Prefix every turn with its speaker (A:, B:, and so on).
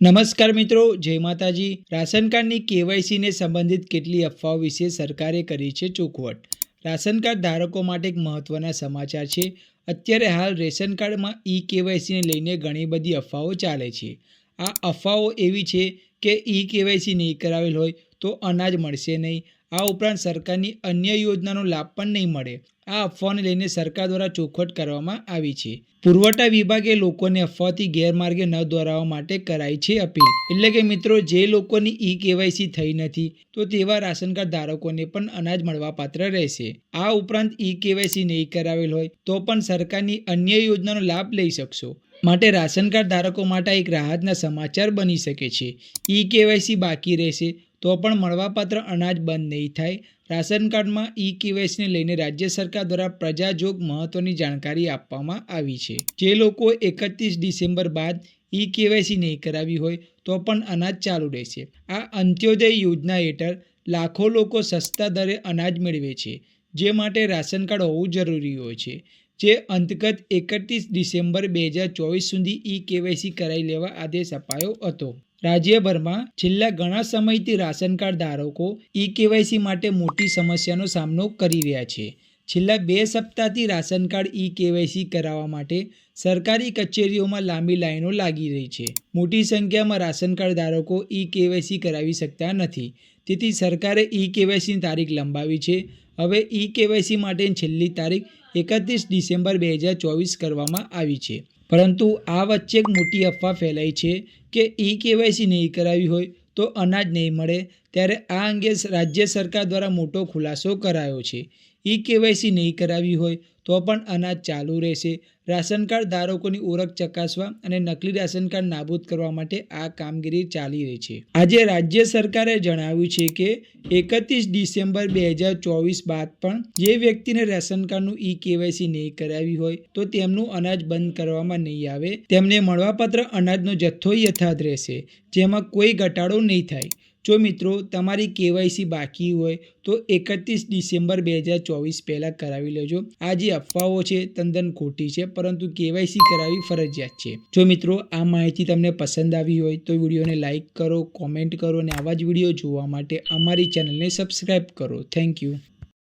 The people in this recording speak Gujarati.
A: નમસ્કાર મિત્રો, જય માતાજી. રાશન કાર્ડની કેવાયસીને સંબંધિત કેટલી અફવાઓ વિશે સરકારે કરી છે ચોખવટ. રાશન કાર્ડ ધારકો માટે એક મહત્વના સમાચાર છે. અત્યારે હાલ રેશન કાર્ડમાં ઈ કેવાયસીને લઈને ઘણી બધી અફવાઓ ચાલે છે. આ અફવાઓ એવી છે કે ઈ કેવાયસી નહીં કરાવેલ હોય તો અનાજ મળશે નહીં. આ ઉપરાંત સરકારની અન્ય યોજનાનો લાભ પણ નહીં મળે. આ અફવાને લઈને સરકાર દ્વારા ચોખવટ કરવામાં આવી છે. પુરવઠા વિભાગે લોકોને અફવાથી ગેરમાર્ગે ન દોરાવવા માટે કરાઈ છે અપીલ. એટલે કે મિત્રો, જે લોકોની ઈ કેવાયસી થઈ નથી, તો તેવા રાશન કાર્ડ ધારકોને પણ અનાજ મળવાપાત્ર રહેશે. આ ઉપરાંત ઈ કેવાયસી નહીં કરાવેલ હોય, તો પણ સરકારની અન્ય યોજનાનો લાભ લઈ શકશો. માટે રાશન કાર્ડ ધારકો માટે એક રાહતના સમાચાર બની શકે છે. ઈ કેવાયસી બાકી રહેશે તો પણ મળવાપાત્ર અનાજ બંધ નહીં થાય. રાશન કાર્ડમાં ઈ કેવાયસીને લઈને રાજ્ય સરકાર દ્વારા પ્રજાજોગ મહત્વની જાણકારી આપવામાં આવી છે. જે લોકો એકત્રીસ ડિસેમ્બર બાદ ઈ કેવાયસી નહીં કરાવી હોય તો પણ અનાજ ચાલુ રહેશે. આ અંત્યોદય યોજના હેઠળ લાખો લોકો સસ્તા દરે અનાજ મેળવે છે, જે માટે રાશન કાર્ડ હોવું જરૂરી હોય છે. જે અંતર્ગત એકત્રીસ ડિસેમ્બર બે હજાર ચોવીસ સુધી ઈ કેવાયસી કરાવી લેવા આદેશ અપાયો હતો. રાજ્યભરમાં છેલ્લા ઘણા સમયથી રાશન કાર્ડ ધારકો ઈ કેવાયસી માટે મોટી સમસ્યાનો સામનો કરી રહ્યા છે. છેલ્લા બે સપ્તાહથી રાશન કાર્ડ ઈ કેવાયસી કરાવવા માટે સરકારી કચેરીઓમાં લાંબી લાઈનો લાગી રહી છે. મોટી સંખ્યામાં રાશન કાર્ડ ધારકો ઈ કેવાયસી કરાવી શકતા નથી. તેથી સરકારે ઈ કેવાયસીની તારીખ લંબાવી છે. હવે ઈ કેવાયસી માટેની છેલ્લી તારીખ એકત્રીસ ડિસેમ્બર બે હજાર ચોવીસ કરવામાં આવી છે. પરંતુ આ વચ્ચે એક મોટી અફવા ફેલાઈ છે કે ઈ કેવાયસી નહીં કરાવી હોય તો અનાજ નહીં મળે, ત્યારે આ અંગે રાજ્ય સરકાર દ્વારા મોટો ખુલાસો કરાયો છે. ઈ કેવાયસી નહીં કરાવી હોય, તો પણ અનાજ ચાલુ રહેશે. રાશન કાર્ડ ધારકોની ઓળખ ચકાસવા અને નકલી રાશન કાર્ડ નાબૂદ કરવા માટે આ કામગીરી ચાલી રહી છે. આજે રાજ્ય સરકારે જણાવ્યું છે કે, એકત્રીસ ડિસેમ્બર બે હજાર ચોવીસ બાદ પણ જે વ્યક્તિને રાશન કાર્ડનું ઈ કેવાયસી નહીં કરાવી હોય, તો તેમનું અનાજ બંધ કરવામાં નહીં આવે. તેમને મળવાપાત્ર અનાજનો જથ્થો યથાર્થ રહેશે, જેમાં કોઈ ઘટાડો નહીં થાય. જો મિત્રો તમારી કેવાયસી બાકી હોય તો એકત્રીસ ડિસેમ્બર બે હજાર ચોવીસ પહેલાં કરાવી લેજો. આ જે અફવાઓ છે તદ્દન ખોટી છે, પરંતુ કેવાયસી કરાવવી ફરજિયાત છે. જો મિત્રો આ માહિતી તમને પસંદ આવી હોય તો વિડીયોને લાઇક કરો, કોમેન્ટ કરો અને આવા જ વીડિયો જોવા માટે અમારી ચેનલને સબસ્ક્રાઈબ કરો. Thank you.